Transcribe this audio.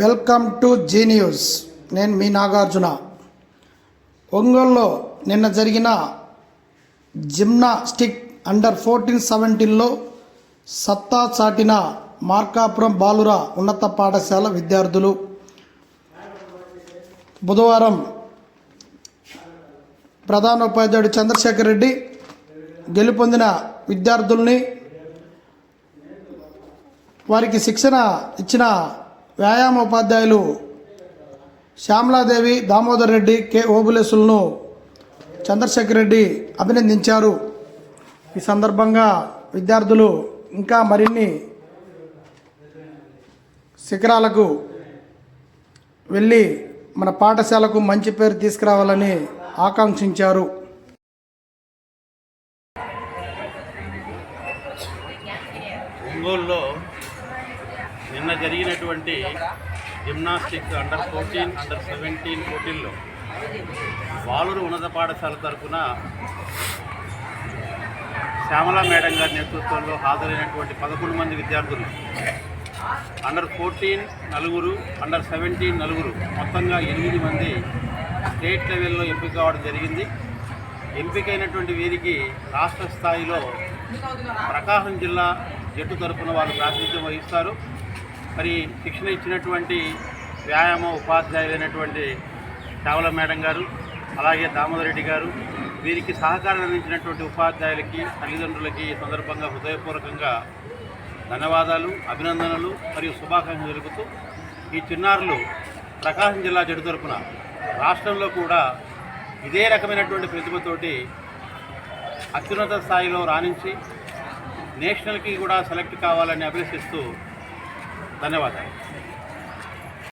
Welcome to G news. నేను మీ నాగార్జున. ఒంగోలులో నిన్న జరిగిన జిమ్నాస్టిక్ అండర్ ఫోర్టీన్ సెవెంటీన్లో సత్తా చాటిన మార్కాపురం బాలుర ఉన్నత పాఠశాల విద్యార్థులు బుధవారం ప్రధానోపాధ్యాయుడు చంద్రశేఖర్ రెడ్డి గెలుపొందిన విద్యార్థుల్ని వారికి శిక్షణ ఇచ్చిన వ్యాయామ ఉపాధ్యాయులు శ్యామలాదేవి దామోదర్ రెడ్డి కె ఓబులేసులను చంద్రశేఖర్ రెడ్డి అభినందించారు. ఈ సందర్భంగా విద్యార్థులు ఇంకా మరిన్ని శిఖరాలకు వెళ్ళి మన పాఠశాలకు మంచి పేరు తీసుకురావాలని ఆకాంక్షించారు. ఒంగోలులో నిన్న జరిగినటువంటి gymnastic under fourteen under seventeen పోటీల్లో బాలురు ఉన్నత పాఠశాల తరఫున శ్యామల మేడం గారి నేతృత్వంలో హాజరైనటువంటి పదకొండు మంది విద్యార్థులు. అండర్ ఫోర్టీన్ నలుగురు అండర్ సెవెంటీన్ నలుగురు మొత్తంగా ఎనిమిది మంది స్టేట్ లెవెల్లో ఎంపిక కావడం జరిగింది. ఎంపికైనటువంటి వీరికి రాష్ట్ర స్థాయిలో ప్రకాశం జిల్లా జట్టు తరఫున వాళ్ళు ప్రాతినిధ్యం వహిస్తారు. మరి శిక్షణ ఇచ్చినటువంటి వ్యాయామ ఉపాధ్యాయులైనటువంటి చావల మేడం గారు అలాగే దామోదర్ రెడ్డి గారు వీరికి సహకారం అందించినటువంటి ఉపాధ్యాయులకి తల్లిదండ్రులకి ఈ సందర్భంగా హృదయపూర్వకంగా ధన్యవాదాలు అభినందనలు మరియు శుభాకాంక్షలు జరుగుతూ ఈ చిన్నారులు ప్రకాశం జిల్లా జట్టు తరపున రాష్ట్రంలో కూడా ఇదే రకమైనటువంటి ప్రతిభతోటి అత్యున్నత స్థాయిలో రాణించి నేషనల్కి కూడా సెలెక్ట్ కావాలని అభిలషిస్తూ ధన్యవాదాలు